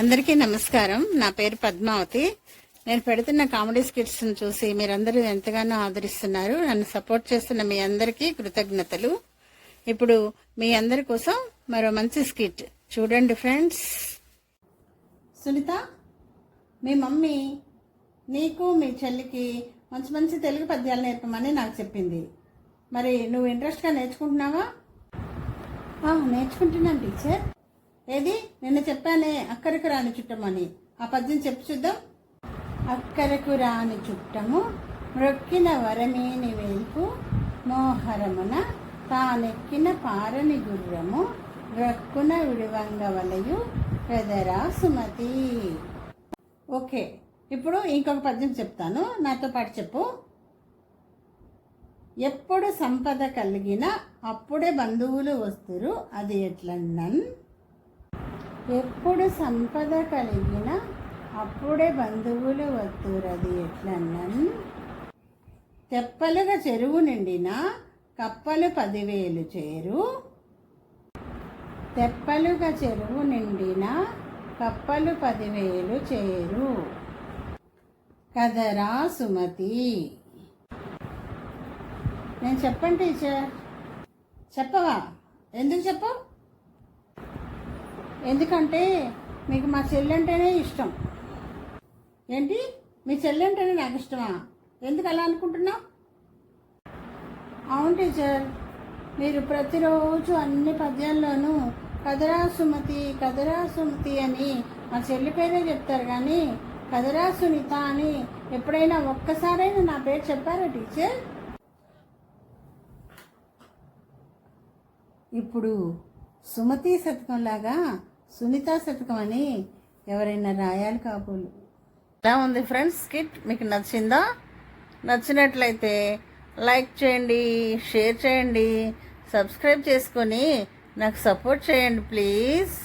అందరికీ నమస్కారం. నా పేరు పద్మావతి. నేను పెడుతున్న కామెడీ స్కిట్స్ చూసి మీరందరూ ఎంతగానో ఆదరిస్తున్నారు. నన్ను సపోర్ట్ చేస్తున్న మీ అందరికీ కృతజ్ఞతలు. ఇప్పుడు మీ అందరి కోసం మరో మంచి స్కిట్. చూడండి ఫ్రెండ్స్. సునీత మీ మమ్మీ నీకు మీ చెల్లికి మంచి మంచి తెలుగు పద్యాలు నేర్పమని నాకు చెప్పింది. మరి నువ్వు ఇంట్రెస్ట్గా నేర్చుకుంటున్నావా? నేర్చుకుంటున్నాను టీచర్. ఏది? నిన్న చెప్పానే అక్కరకు రాని చుట్టమని. ఆ పద్యం చెప్పు చూద్దాం. అక్కరకు రాని చుట్టము మ్రొక్కిన వరమేని వేల్పు మోహరమున తానెక్కిన పారని గుర్రము రక్కున విడివంగ వలయు పెదరా సుమతి. ఓకే ఇప్పుడు ఇంకొక పద్యం చెప్తాను. నాతో పాటు చెప్పు. ఎప్పుడు సంపద కలిగిన అప్పుడే బంధువులు వస్తురు అది ఎట్లన్నన్ ఎప్పుడు సంపద కలిగిన అప్పుడే బంధువులు వద్దురది అది తెప్పలుగా చెరువు నిండిన కప్పలు పదివేలు చేరు. తెప్పలుగా చెరువు నిండిన కప్పలు పదివేలు చేరు. కదరా సుమతి. నేను చెప్పండి టీచర్. చెప్పవా? ఎందుకు చెప్పు ఎందుకంటే మీకు మా చెల్లంటేనే ఇష్టం. ఏంటి? మీ చెల్లంటేనే నాకు ఇష్టమా? ఎందుకు అలా అనుకుంటున్నావు? అవును టీచర్. మీరు ప్రతిరోజు అన్ని పద్యాల్లోనూ కదరా సుమతి కదరా సుమతి అని మా చెల్లి పేరే చెప్తారు కానీ కదరా సునీత అని ఎప్పుడైనా ఒక్కసారైనా నా పేరు చెప్పారా టీచర్? ఇప్పుడు సుమతి శతకంలాగా సునీత శతకం అని ఎవరైనా రాయాలి కాబోలు. ఎలా ఉంది ఫ్రెండ్స్ కిట్ మీకు నచ్చిందా? నచ్చినట్లయితే లైక్ చేయండి షేర్ చేయండి సబ్స్క్రైబ్ చేసుకొని నాకు సపోర్ట్ చేయండి ప్లీజ్.